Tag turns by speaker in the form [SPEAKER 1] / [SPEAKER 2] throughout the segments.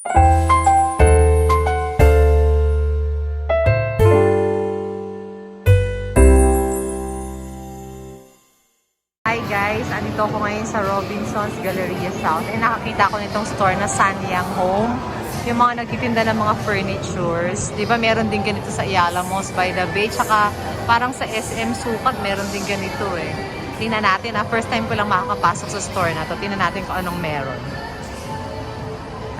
[SPEAKER 1] Hi guys, andito ako ngayon sa Robinson's Galleria South. Eh, nakakita ko nitong store na Sanyang Home. Yung mga nagtitinda ng mga furnitures. Di ba meron din ganito sa Ayala Malls by the Bay. Tsaka parang sa SM Sukat meron din ganito eh. Tingnan natin ah. First time ko lang makakapasok sa store na to. Tingnan natin kung anong meron.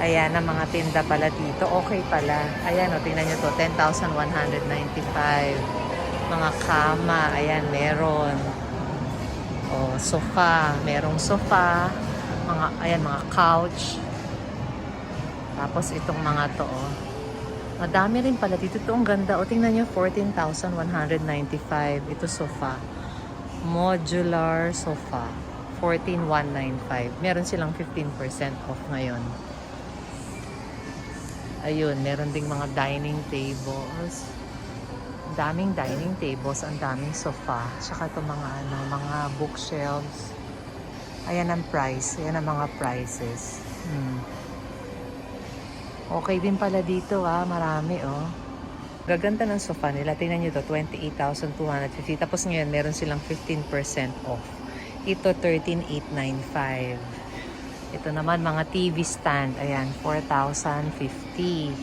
[SPEAKER 1] Ayan ang mga tinda pala dito. Okay pala. Ayan o, tingnan nyo to. 10,195. Mga kama. Ayan, meron. O, sofa. Merong sofa. Mga, ayan, mga couch. Tapos itong mga to, oh. Madami rin pala dito. Ito ang ganda. O, tingnan nyo, 14,195. Ito sofa. Modular sofa. 14,195. Meron silang 15% off ngayon. Ayun, meron ding mga dining tables. Daming dining tables, ang daming sofa. Tsaka ito mga ano, mga bookshelves. Ayan ang price. Ayan ang mga prices. Hmm. Okay din pala dito ah, marami oh. Gaganda ng sofa nila. Tingnan nyo to, 28,250. Tapos ngayon, meron silang 15% off. Ito, 13,895. Ito naman, mga TV stand. Ayan, 4,050.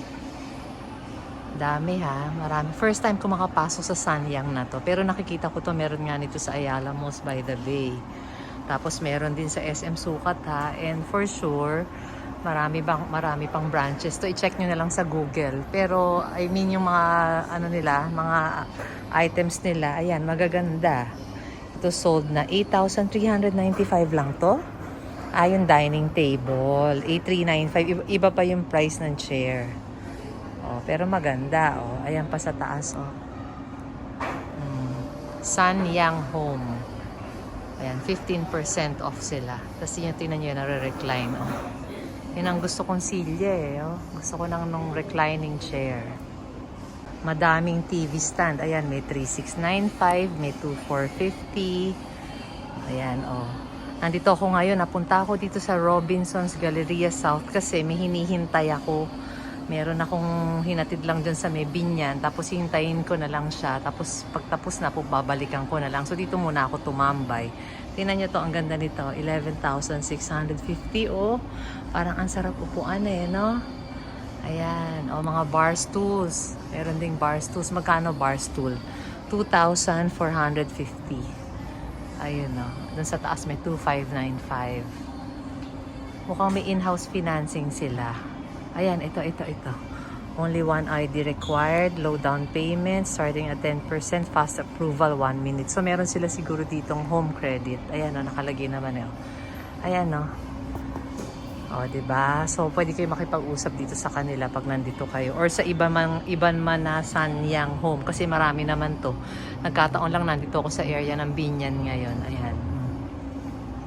[SPEAKER 1] Dami ha, marami. First time ko makapasok sa Sanyang na to. Pero nakikita ko to, meron nga nito sa Ayala Malls by the Bay. Tapos meron din sa SM Sukat ha. And for sure, marami bang marami pang branches to i-check nyo na lang sa Google pero I mean yung mga ano nila mga items nila ayan magaganda ito sold na 8,395 lang to ah yung dining table 8,395 iba, pa yung price ng chair oh pero maganda oh ayan pa sa taas oh mm. Sun Yang Home ayan 15% off sila tapos yun tingnan nyo nare-recline oh yun ang gusto kong silya eh. Oh. Gusto ko nang nung reclining chair. Madaming TV stand. Ayan, may 3695, may 2450. Ayan, oh. Nandito ako ngayon. Napunta ako dito sa Robinson's Galleria South kasi may hinihintay ako. Meron akong hinatid lang dyan sa may. Tapos hintayin ko na lang siya. Tapos pagtapos na po, babalikan ko na lang. So dito muna ako tumambay. Tingnan nyo to, ang ganda nito. 11,650. Oh, parang ang sarap upuan eh, no? Ayan. O, mga bar stools. Meron ding bar stools. Magkano bar stool? 2,450. Ayun, no? Doon sa taas may 2,595. Mukhang may in-house financing sila. Ayan, ito, ito, ito. Only one ID required, low down payment, starting at 10%, fast approval, 1 minute. So, meron sila siguro ditong home credit. Ayan, no, nakalagay naman eh. Ayan, no. O, oh, ba? So, pwede kayo makipag-usap dito sa kanila pag nandito kayo or sa iba man iban man na Sanyang home kasi marami naman 'to. Nagkataon lang nandito ako sa area ng Binyan ngayon. Ayan.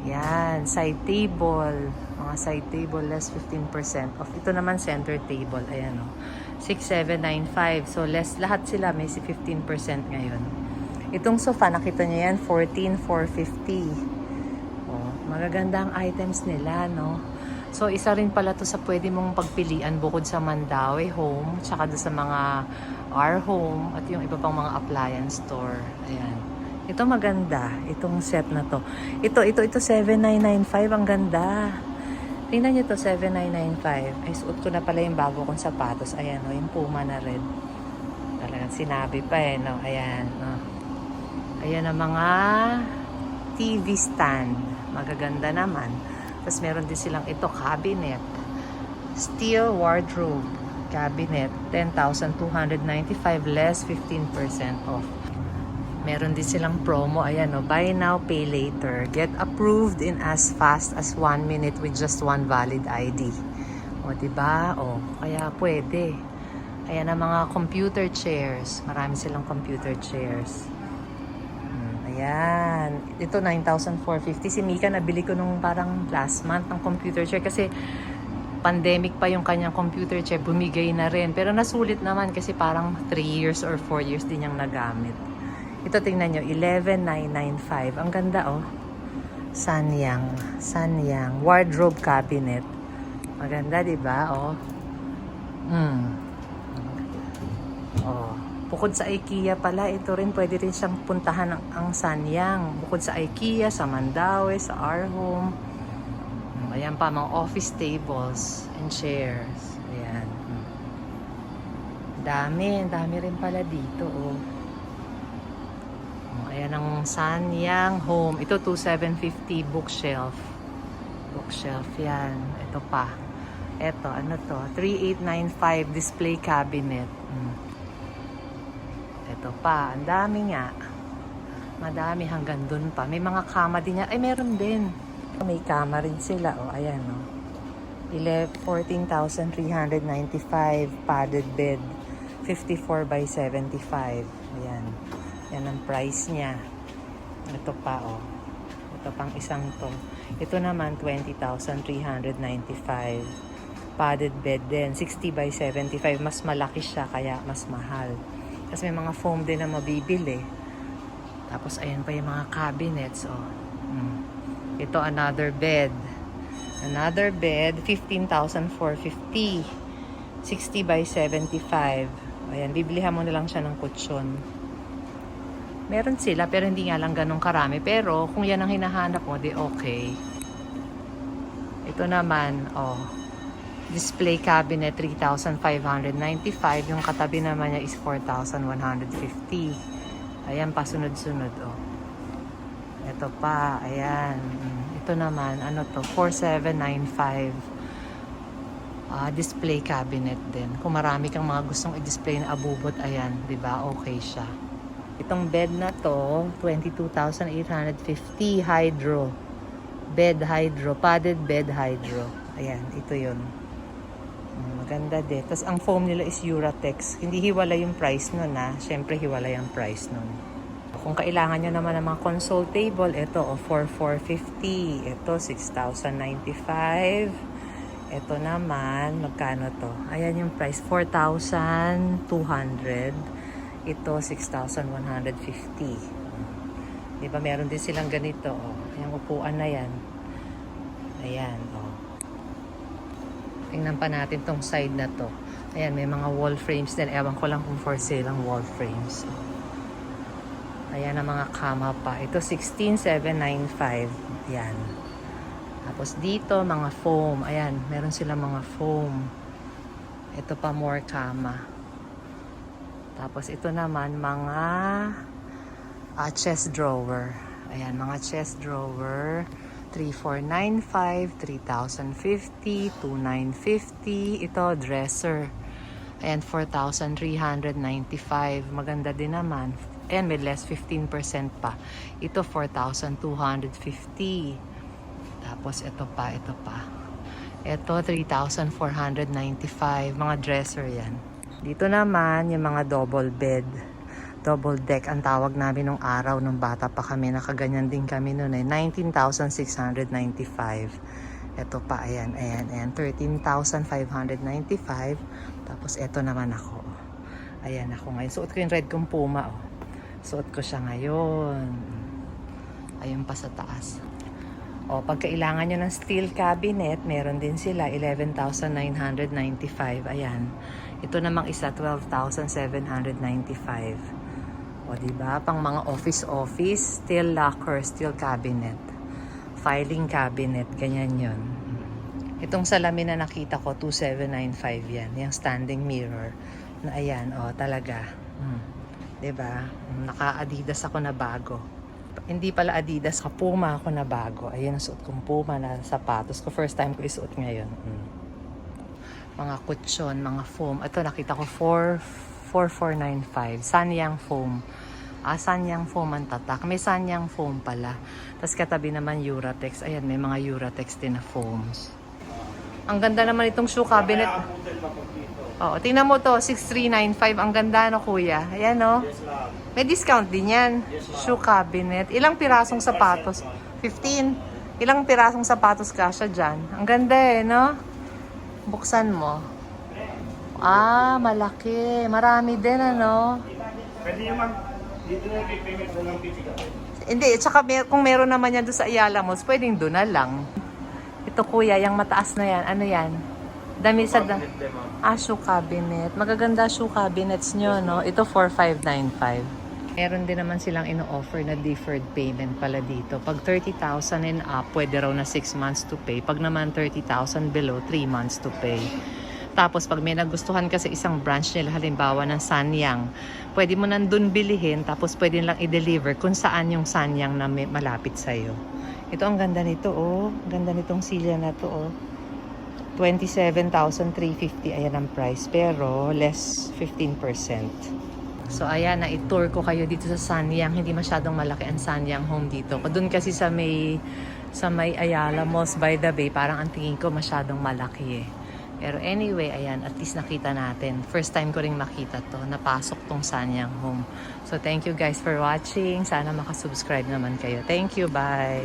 [SPEAKER 1] Yan, side table. Mga side table less 15% off. Ito naman center table. Ayan oh. 6795. So less lahat sila may si 15% ngayon. Itong sofa nakita niyo yan 14450. Oh, magaganda ang items nila, no? So, isa rin pala to sa pwede mong pagpilian bukod sa Mandawi Home, tsaka doon sa mga R Home, at yung iba pang mga appliance store. Ayan. Ito maganda, itong set na to. Ito, ito, ito, 7995, ang ganda. Tingnan nyo to, 7995. Ay, suot ko na pala yung bago kong sapatos. Ayan, no, yung Puma na red. Talagang sinabi pa eh, no? Ayan, no? Ayan ang mga TV stand. Magaganda naman. Tapos meron din silang ito, cabinet. Steel wardrobe cabinet. 10,295 less 15% off. Meron din silang promo. Ayan, no, buy now, pay later. Get approved in as fast as 1 minute with just one valid ID. O, diba? O, kaya pwede. Ayan ang mga computer chairs. Marami silang computer chairs. Ayan. Ito, 9,450. Si Mika, nabili ko nung parang last month ng computer chair kasi pandemic pa yung kanyang computer chair. Bumigay na rin. Pero nasulit naman kasi parang 3 years or 4 years din niyang nagamit. Ito, tingnan nyo. 11,995. Ang ganda, oh. Sanyang. Sanyang. Wardrobe cabinet. Maganda, di ba? Oh. Mm. Bukod sa IKEA pala, ito rin pwede rin siyang puntahan ang, ang Sanyang. Bukod sa IKEA, sa Mandaue, sa Our Home. Ayan pa, mga office tables and chairs. Ayan. Dami, dami rin pala dito, oh. Oh, Ayan ang Sanyang Home. Ito, 2750 bookshelf. Bookshelf yan. Ito pa. Ito, ano to? 3895 display cabinet. Mm. Ito pa, ang dami nga. Madami hanggang dun pa. May mga kama din yan. Ay, meron din. May kama rin sila. O, ayan, o. Ele- 14,395 padded bed. 54 by 75. Ayan. Yan ang price niya. Ito pa, o. Ito pang isang to. Ito naman, 20,395. Padded bed din. 60 by 75. Mas malaki siya, kaya mas mahal. Kasi may mga foam din na mabibili. Tapos, ayan pa yung mga cabinets, oh. Mm. Ito, another bed. Another bed, 15,450. 60 by 75. Ayan, bibilihan mo na lang siya ng kutsyon. Meron sila, pero hindi nga lang ganun karami. Pero, kung yan ang hinahanap mo, di okay. Ito naman, oh, display cabinet 3,595. Yung katabi naman niya is 4,150. Ayan pa, sunod-sunod, oh. Ito pa, ayan. Ito naman, ano to, 4,795. Ah, display cabinet din. Kung marami kang mga gustong i-display na abubot, ayan, 'di ba? Okay siya. Itong bed na to, 22,850 hydro. Bed hydro, padded bed hydro. Ayan, ito 'yon. Maganda din. Tapos ang foam nila is Uratex. Hindi hiwala yung price nun ha. Siyempre hiwala yung price nun. Kung kailangan nyo naman ng mga console table, ito o 4,450. Ito 6,095. Ito naman, magkano to? Ayan yung price, 4,200. Ito 6,150. Di ba meron din silang ganito oh. Yung upuan na yan. Ayan oh. Tingnan pa natin tong side na to. Ayan, may mga wall frames din. Ewan ko lang kung for sale ang wall frames. Ayan ang mga kama pa. Ito 16,795. Yan. Tapos dito, mga foam. Ayan, meron sila mga foam. Ito pa more kama. Tapos ito naman, mga ah, chest drawer. Ayan, mga chest drawer. 3495, 3050, 2950. Ito, dresser. Ayan, 4,395. Maganda din naman. Ayan, may less 15% pa. Ito, 4,250. Tapos, ito pa, ito pa. Ito, 3,495. Mga dresser yan. Dito naman, yung mga double bed. Double deck ang tawag namin nung araw nung bata pa kami. Nakaganyan din kami noon eh. 19,695. Ito pa, ayan, ayan, ayan. 13,595. Tapos, ito naman ako. Ayan ako ngayon. Suot ko yung red kong puma, oh. Suot ko siya ngayon. Ayun pa sa taas. O, pag kailangan nyo ng steel cabinet, meron din sila, 11,995. Ayan. Ito namang isa, 12,795. O, diba? Pang mga office-office, steel locker, steel cabinet. Filing cabinet, ganyan yon. Itong salamin na nakita ko, 2,795 yan. Yung standing mirror. Na ayan, o, talaga. Hmm. ba? Naka-Adidas ako na bago. Hindi pala Adidas, ka Puma ako na bago. Ayun ang suot kong Puma na sapatos ko. First time ko isuot ngayon. Mm. Mga kutsyon, mga foam. Ito nakita ko 4 4495. Sanyang foam. Ah, Sanyang foam ang tatak. May Sanyang foam pala. Tapos katabi naman Uratex. Ayan, may mga Uratex din na foams. Ang ganda naman itong shoe cabinet. Oo, tingnan mo to, 6395. Ang ganda no, kuya. Ayan, no? May discount din yan. Shoe cabinet. Ilang pirasong sapatos? 15. Ilang pirasong sapatos kasha dyan? Ang ganda eh, no? Buksan mo. Ah, malaki. Marami din, ano?
[SPEAKER 2] Pwede yung mag... Dito na pipimit mo ng pizza.
[SPEAKER 1] Hindi, tsaka mer- kung meron naman yan doon sa Ayala Malls, pwedeng doon na lang. Ito kuya, yung mataas na yan, ano yan? Dami sa... Da- ah, shoe cabinet. Magaganda shoe cabinets nyo, no? Ito 4595. Meron din naman silang ino-offer na deferred payment pala dito. Pag 30,000 and up, pwede raw na 6 months to pay. Pag naman 30,000 below, 3 months to pay. Tapos pag may nagustuhan ka sa isang branch nila, halimbawa ng Sanyang, pwede mo nandun bilihin, tapos pwede lang i-deliver kung saan yung Sanyang na may malapit sa'yo. Ito ang ganda nito, oh. Ang Ganda nitong silya na to, oh. 27,350 ayan ang price pero less 15%. So ayan, na-tour ko kayo dito sa Sanyang. Hindi masyadong malaki ang Sanyang home dito. Doon kasi sa may sa may Ayala Malls by the Bay, parang ang tingin ko masyadong malaki eh. Pero anyway, ayan, at least nakita natin. First time ko ring makita to, napasok tong Sanyang home. So thank you guys for watching. Sana makasubscribe naman kayo. Thank you, bye!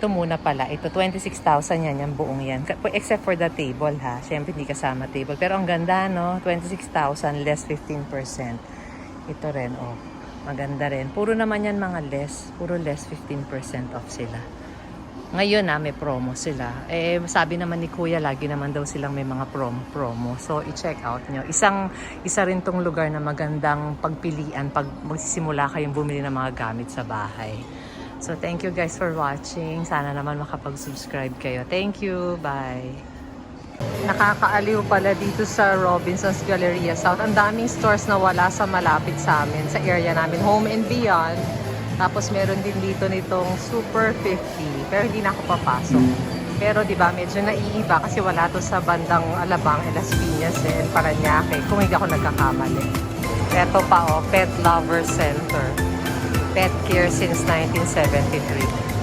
[SPEAKER 1] Ito muna pala. Ito, 26,000 yan, yung buong yan. Except for the table, ha. Siyempre, hindi kasama table. Pero ang ganda, no? 26,000 less 15%. Ito rin, oh. Maganda rin. Puro naman yan mga less. Puro less 15% off sila. Ngayon na may promo sila. Eh, sabi naman ni Kuya, lagi naman daw silang may mga promo. promo. So, i-check out nyo. Isang, isa rin tong lugar na magandang pagpilian pag magsisimula kayong bumili ng mga gamit sa bahay. So, thank you guys for watching. Sana naman makapag-subscribe kayo. Thank you. Bye. Nakakaaliw pala dito sa Robinson's Galleria South. Ang daming stores na wala sa malapit sa amin, sa area namin, Home and Beyond. Tapos meron din dito nitong Super 50. Pero hindi na ako papasok. Pero di ba medyo naiiba kasi wala to sa bandang Alabang, Las Piñas eh, and Paranaque. Kung hindi ako nagkakamali. Ito pa oh, Pet Lover Center. Pet care since 1973.